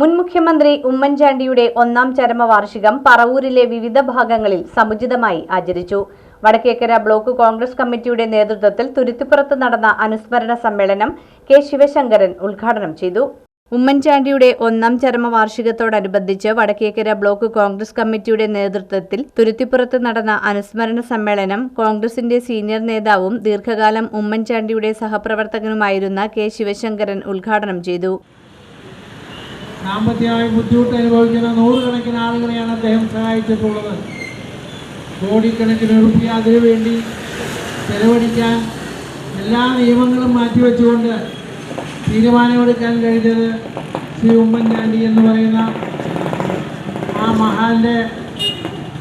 മുൻ മുഖ്യമന്ത്രി ഉമ്മൻചാണ്ടിയുടെ ഒന്നാം ചരമവാർഷികം പറവൂരിലെ വിവിധ ഭാഗങ്ങളിൽ സമുചിതമായി ആചരിച്ചു. വടക്കേക്കര ബ്ലോക്ക് കോൺഗ്രസ് കമ്മിറ്റിയുടെ നേതൃത്വത്തിൽ തുരുത്തിപ്പുറത്ത് നടന്ന അനുസ്മരണ സമ്മേളനം കെ ശിവശങ്കരൻ ഉദ്ഘാടനം ചെയ്തു. ഉമ്മൻചാണ്ടിയുടെ ഒന്നാം ചരമവാർഷികത്തോടനുബന്ധിച്ച് വടക്കേക്കര ബ്ലോക്ക് കോൺഗ്രസ് കമ്മിറ്റിയുടെ നേതൃത്വത്തിൽ തുരുത്തിപ്പുറത്ത് നടന്ന അനുസ്മരണ സമ്മേളനം കോൺഗ്രസിന്റെ സീനിയർ നേതാവും ദീർഘകാലം ഉമ്മൻചാണ്ടിയുടെ സഹപ്രവർത്തകനുമായിരുന്ന കെ ശിവശങ്കരൻ ഉദ്ഘാടനം ചെയ്തു. സാമ്പത്തികമായി ബുദ്ധിമുട്ട് അനുഭവിക്കുന്ന നൂറുകണക്കിന് ആളുകളെയാണ് അദ്ദേഹം സഹായിച്ചിട്ടുള്ളത്. കോടിക്കണക്കിന് റുപ്യ അതിനു വേണ്ടി ചെലവഴിക്കാൻ എല്ലാ നിയമങ്ങളും മാറ്റിവെച്ചുകൊണ്ട് തീരുമാനമെടുക്കാൻ കഴിഞ്ഞത് ശ്രീ ഉമ്മൻചാണ്ടി എന്ന് പറയുന്ന ആ മഹാന്റെ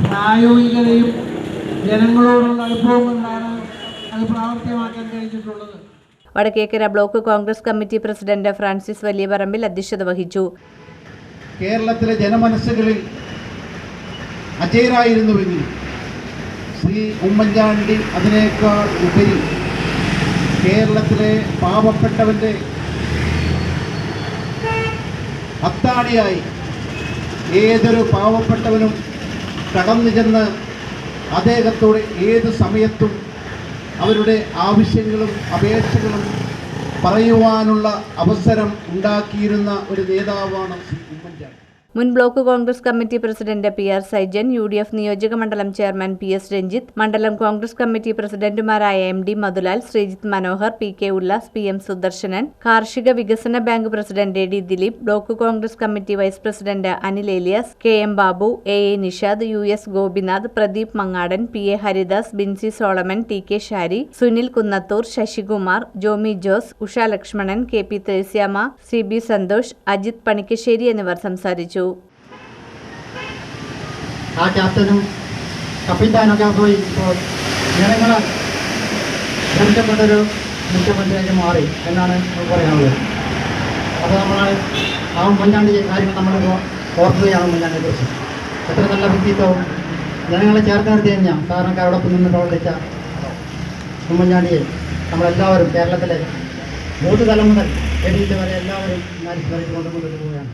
പ്രായോഗികതയും ജനങ്ങളോടുള്ള അനുഭവം കൊണ്ടാണ് അത് പ്രാവർത്തികമാക്കാൻ കഴിഞ്ഞിട്ടുള്ളത്. Vadakkekara block Congress committee president Francis Valiyaparambil അധ്യക്ഷത വഹിച്ചു. കേരളത്തിലെ ജനമനസ്സുകളിൽ അജയരായിരുന്നുവെങ്കിൽ ശ്രീ ഉമ്മൻചാണ്ടി അതിനേക്കാൾ ഉപരി കേരളത്തിലെ പാവപ്പെട്ടവന്റെ അത്താണിയായി ഏതൊരു പാവപ്പെട്ടവനും കടന്നു ചെന്ന് അദ്ദേഹത്തോട് ഏത് സമയത്തും അവരുടെ ആവശ്യങ്ങളും അപേക്ഷകളും പറയുവാനുള്ള അവസരം ഉണ്ടാക്കിയിരുന്ന ഒരു നേതാവാണ് ഉമ്മൻചാണ്ടി മുൻ block Congress committee president P R Saijan U D F നിയോജക മണ്ഡലം ചെയർമാൻ പി എസ് രഞ്ജിത്ത് മണ്ഡലം കോൺഗ്രസ് കമ്മിറ്റി പ്രസിഡന്റുമാരായ M D Madhulal Sreejith Manohar P K Ullas P M Sudarshanan കാർഷിക വികസന bank president D Dileep block Congress committee vice president Anil Elias K M Babu A A Nishad U S Gopinath Pradeep Mangadan P A Haridas Binsi Solomon T K Shari Sunil Kunnathur Sasikumar Jomi Jose Usha Lakshmanan K P Thresiamma C B Santhosh Ajith Panikkassery എന്നിവർ സംസാരിച്ചു. ആ ക്യാപ്റ്റനും കപ്പിത്താനൊക്കെ പോയി. ഇപ്പോൾ ജനങ്ങൾ ക്ഷണിക്കപ്പെട്ടൊരു മുഖ്യമന്ത്രിയായിട്ട് മാറി എന്നാണ് പറയാനുള്ളത്. അപ്പോൾ നമ്മൾ ആ മുന്നാണ്ടി കാര്യങ്ങൾ നമ്മൾ ഓർക്കുകയാണ് മുന്നാണ്ടിയെക്കുറിച്ച് എത്ര നല്ല വ്യക്തിത്വവും ജനങ്ങളെ ചേർത്ത് നിർത്തി തന്നെയാണ് സാധാരണക്കാരോടൊപ്പം നിന്ന് പ്രവർത്തിച്ച ഉമ്മൻചാണ്ടിയെ നമ്മളെല്ലാവരും കേരളത്തിലെ ബൂത്ത് തലം മുതൽ എഡിറ്റ് വരെ എല്ലാവരും ഞാൻ സ്മരിച്ചുകൊണ്ട് മുന്നോട്ട് പോവുകയാണ്